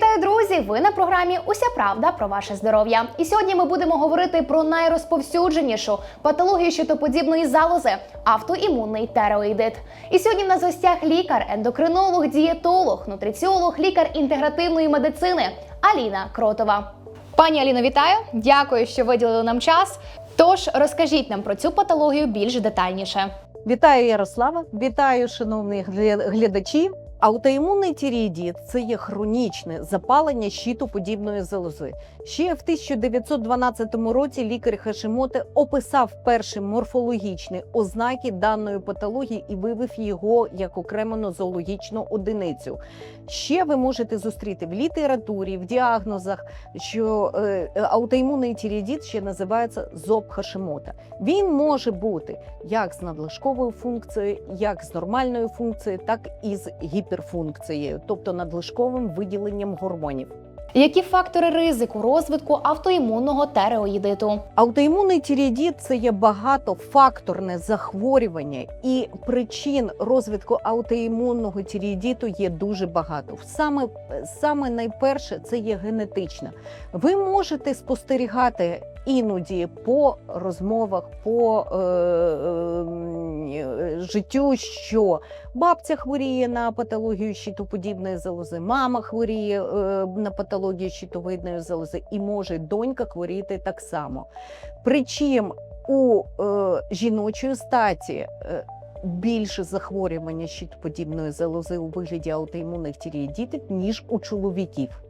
Вітаю, друзі! Ви на програмі Уся правда про ваше здоров'я. І сьогодні ми будемо говорити про найрозповсюдженішу патологію щитоподібної залози автоімунний тероїдит. І сьогодні в нас в гостях лікар, ендокринолог, дієтолог, нутриціолог, лікар інтегративної медицини Аліна Кротова. Пані Аліно, вітаю! Дякую, що виділили нам час. Тож розкажіть нам про цю патологію більш детальніше. Вітаю Ярослава, вітаю шановних гля- глядачів. Аутоімунний тіріїдіт – це є хронічне запалення щитоподібної залози. Ще в 1912 році лікар Хашимоте описав перші морфологічні ознаки даної патології і вивів його як окрему нозологічну одиницю. Ще ви можете зустріти в літературі, в діагнозах, що е, аутоімунний тіріїдіт ще називається зоб Хашимота. Він може бути як з надлишковою функцією, як з нормальною функцією, так і з гіперфункцією, тобто надлишковим виділенням гормонів. Які фактори ризику розвитку автоімунного тереоїдиту? Аутоімунний тіріїдіт – це є багатофакторне захворювання, і причин розвитку аутоімунного тіріїдіту є дуже багато. Саме, саме найперше це є генетична. Ви можете спостерігати іноді по розмовах, по е, е, життю, що бабця хворіє на патологію щитоподібної залози, мама хворіє е, на патологію щитовидної залози, і може донька хворіти так само. Причим у е, жіночої статі е, більше захворювання щитоподібної залози у вигляді аутоімунних тіріїдітів, ніж у чоловіків.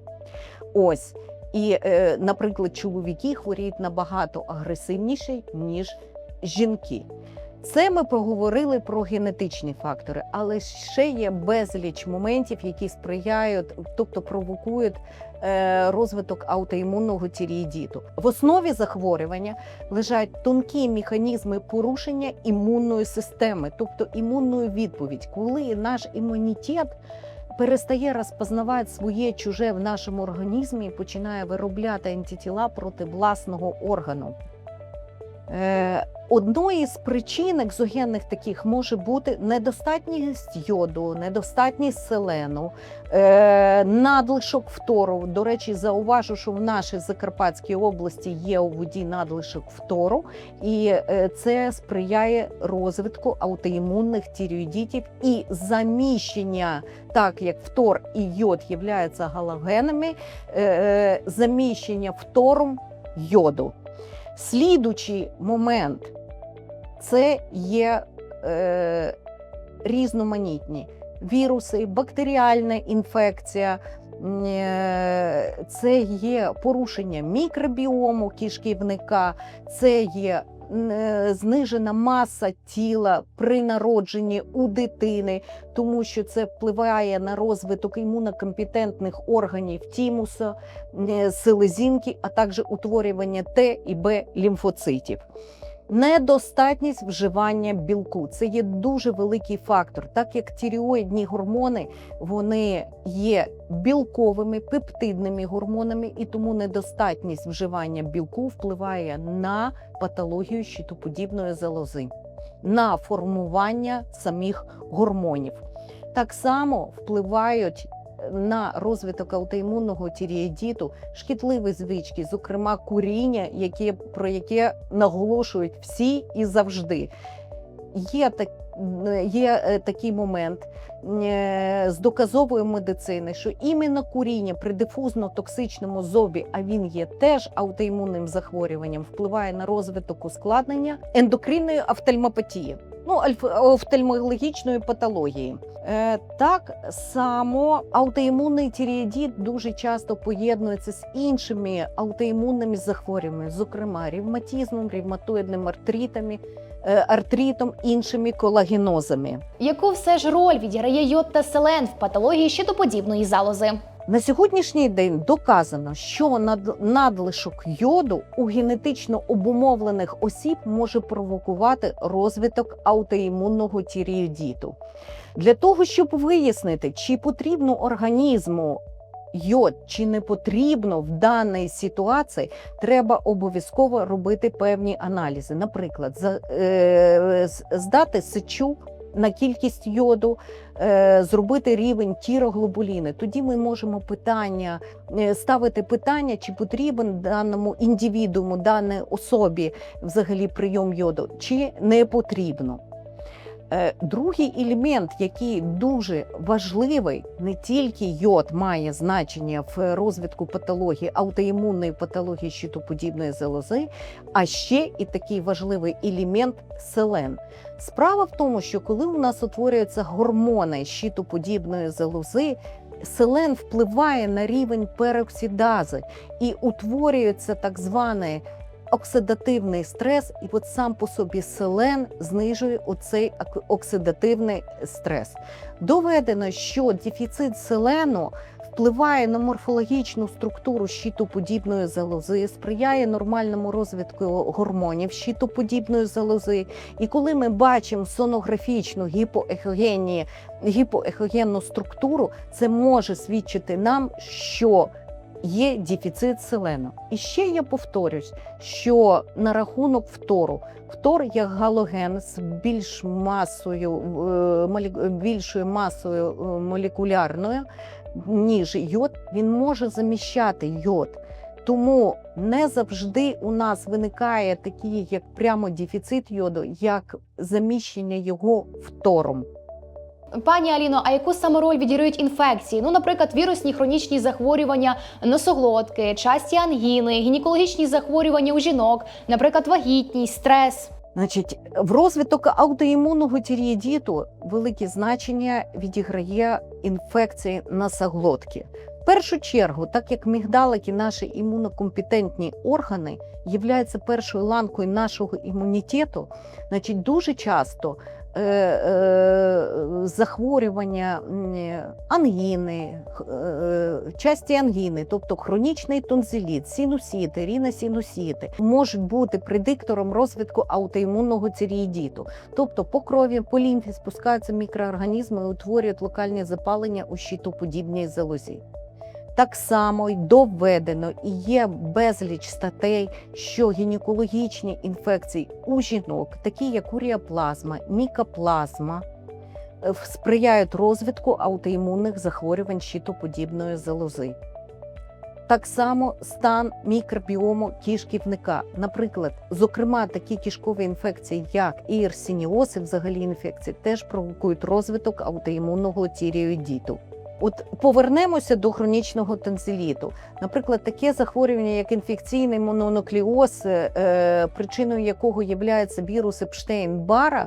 Ось. І, е, наприклад, чоловіки хворіють набагато агресивніше, ніж жінки. Це ми поговорили про генетичні фактори, але ще є безліч моментів, які сприяють, тобто провокують е, розвиток аутоімунного тіріїдіту. В основі захворювання лежать тонкі механізми порушення імунної системи, тобто імунної відповідь, коли наш імунітет перестає розпознавати своє чуже в нашому організмі і починає виробляти антитіла проти власного органу. Е, Одною з причин екзогенних таких може бути недостатність йоду, недостатність селену, е, надлишок фтору. До речі, зауважу, що в нашій Закарпатській області є у воді надлишок фтору, і е, це сприяє розвитку аутоімунних тіреоїдітів і заміщення, так як фтор і йод являються галогенами, заміщення фтором йоду. Слідучий момент це є е, різноманітні віруси, бактеріальна інфекція, е, це є порушення мікробіому кишківника, це є знижена маса тіла при народженні у дитини, тому що це впливає на розвиток імунокомпетентних органів тімуса, е, селезінки, а також утворювання Т і Б лімфоцитів. Недостатність вживання білку це є дуже великий фактор, так як тіріоїдні гормони вони є білковими пептидними гормонами, і тому недостатність вживання білку впливає на патологію щитоподібної залози, на формування самих гормонів. Так само впливають на розвиток аутоімунного тірієдіту шкідливі звички, зокрема куріння, які, про яке наголошують всі і завжди. Є, так, є е, такий момент е, з доказової медицини, що іменно куріння при дифузно-токсичному зобі, а він є теж аутоімунним захворюванням, впливає на розвиток ускладнення ендокринної офтальмопатії. Ну, офтальмологічної патології. Е, так само аутоімунний тірієдіт дуже часто поєднується з іншими аутоімунними захворюваннями, зокрема ревматизмом, ревматоїдним артритами, е, артритом, іншими колагенозами. Яку все ж роль відіграє йод та селен в патології щитоподібної залози? На сьогоднішній день доказано, що над- надлишок йоду у генетично обумовлених осіб може провокувати розвиток аутоімунного тіріодіту. Для того, щоб вияснити, чи потрібно організму йод, чи не потрібно в даній ситуації, треба обов'язково робити певні аналізи. Наприклад, е, здати сечу на кількість йоду, е, зробити рівень тіроглобуліни. Тоді ми можемо питання е, ставити питання, чи потрібен даному індивідууму, даній особі взагалі прийом йоду, чи не потрібно. Е, Другий елемент, який дуже важливий, не тільки йод має значення в розвитку патології аутоімунної патології щитоподібної залози, а ще і такий важливий елемент селен. Справа в тому, що коли у нас утворюються гормони щитоподібної залози, селен впливає на рівень пероксидази і утворюється так званий оксидативний стрес, і от сам по собі селен знижує оцей ок- оксидативний стрес. Доведено, що дефіцит селену впливає на морфологічну структуру щитоподібної залози, сприяє нормальному розвитку гормонів щитоподібної залози. І коли ми бачимо сонографічну гіпоехогенні, гіпоехогенну структуру, це може свідчити нам, що є дефіцит селену. І ще я повторюсь, що на рахунок фтору. Фтор як галоген з більш масою, е, більшою масою е, молекулярною, ніж йод, він може заміщати йод. Тому не завжди у нас виникає такий, як прямо дефіцит йоду, як заміщення його фтором. Пані Аліно, а яку саме роль відіграють інфекції? Ну, наприклад, вірусні хронічні захворювання носоглотки, часті ангіни, гінекологічні захворювання у жінок, наприклад, вагітність, стрес. Значить, в розвиток аутоімунного тірієдіту велике значення відіграє інфекції носоглотки. В першу чергу, так як мігдалики, наші імунокомпетентні органи, являються першою ланкою нашого імунітету, значить, дуже часто захворювання ангіни, е, часті ангіни, тобто хронічний тонзиліт, синусіти, ріносинусіти, можуть бути предиктором розвитку аутоімунного тірієдіту. Тобто по крові, по лімфі спускаються мікроорганізми і утворюють локальні запалення у щитоподібній залозі. Так само й доведено і є безліч статей, що гінекологічні інфекції у жінок, такі як уріаплазма, мікоплазма, е, сприяють розвитку аутоімунних захворювань щитоподібної залози. Так само стан мікробіому кишківника. Наприклад, зокрема, такі кишкові інфекції, як ієрсініоз і взагалі інфекції, теж провокують розвиток аутоімунного тіріоїдіту. От повернемося до хронічного тонзиліту. Наприклад, таке захворювання, як інфекційний мононуклеоз, е, причиною якого є вірус Епштейн-Бара,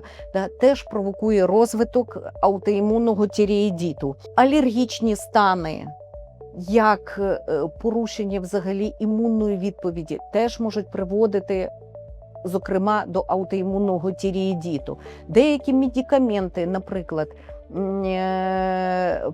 теж провокує розвиток аутоімунного тірієдіту. Алергічні стани, як е, порушення взагалі імунної відповіді, теж можуть приводити. Зокрема, до аутоімунного тірієдіту. Деякі медикаменти, наприклад,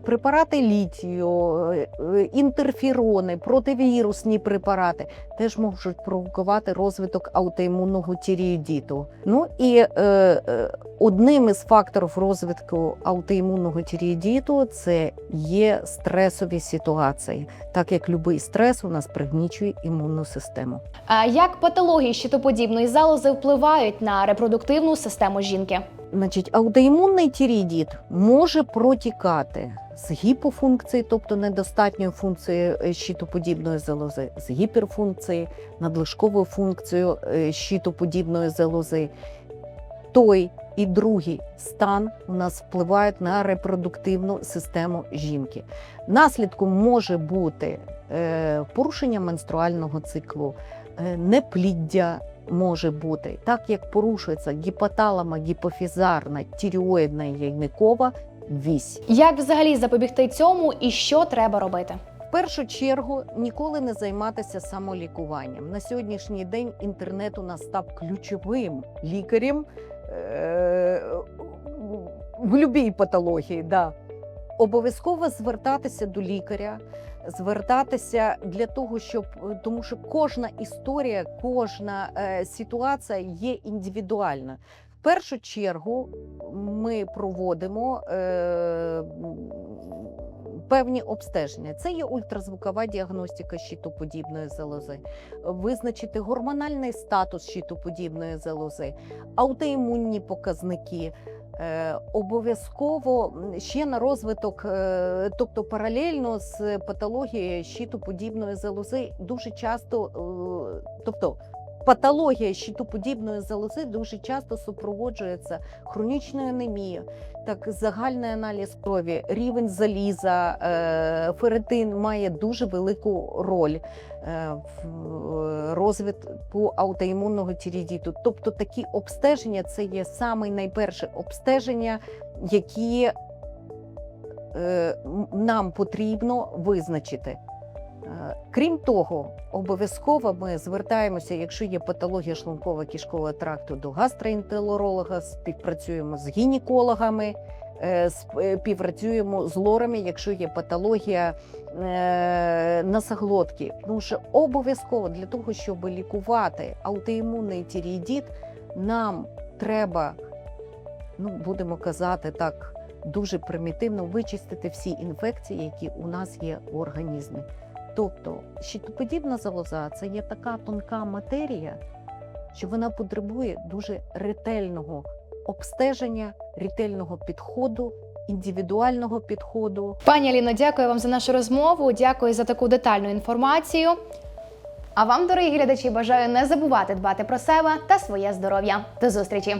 препарати літію, е, е, інтерферони, противірусні препарати теж можуть провокувати розвиток аутоімунного тірієдіту. Ну і е, е, одним із факторів розвитку аутоімунного тірієдіту це є стресові ситуації, так як будь-який стрес у нас пригнічує імунну систему. А як патології щитоподібної залози впливають на репродуктивну систему жінки? Значить, аутоімунний тірієдіт може протікати з гіпофункції, тобто недостатньою функцією е, щитоподібної залози, з гіперфункції, надлишковою функцією е, щитоподібної залози. Той і другий стан у нас впливають на репродуктивну систему жінки. Наслідком може бути е, порушення менструального циклу, непліддя, може бути, так як порушується гіпоталама, гіпофізарна, тіріоїдна яйникова вісь. Як взагалі запобігти цьому і що треба робити? В першу чергу ніколи не займатися самолікуванням. На сьогоднішній день інтернет у нас став ключовим лікарем е- в будь-якій патології. Да. Обов'язково звертатися до лікаря, звертатися для того, щоб тому, що кожна історія, кожна е, ситуація є індивідуальна. В першу чергу ми проводимо е, певні обстеження. Це є ультразвукова діагностика щитоподібної залози, визначити гормональний статус щитоподібної залози, аутоімунні показники. Е, Обов'язково ще на розвиток, е, тобто паралельно з патологією щитоподібної залози, дуже часто, е, тобто патологія щитоподібної залози дуже часто супроводжується хронічною анемією, так загальний аналіз крові, рівень заліза, е, ферритин має дуже велику роль е, в розвитку аутоімунного тірідіту. Тобто такі обстеження це є саме найперше обстеження, які е, нам потрібно визначити. Е, Крім того, обов'язково ми звертаємося, якщо є патологія шлунково-кишкового тракту, до гастроентеролога, співпрацюємо з гінекологами, е, співпрацюємо з лорами, якщо є патологія е, носоглотки. Тому що обов'язково для того, щоб лікувати аутоімунний тіріїдіт, нам треба, ну будемо казати так, дуже примітивно вичистити всі інфекції, які у нас є в організмі. Тобто щитоподібна залоза це є така тонка матерія, що вона потребує дуже ретельного обстеження, ретельного підходу, індивідуального підходу. Пані Аліно, дякую вам за нашу розмову. Дякую за таку детальну інформацію. А вам, дорогі глядачі, бажаю не забувати дбати про себе та своє здоров'я. До зустрічі!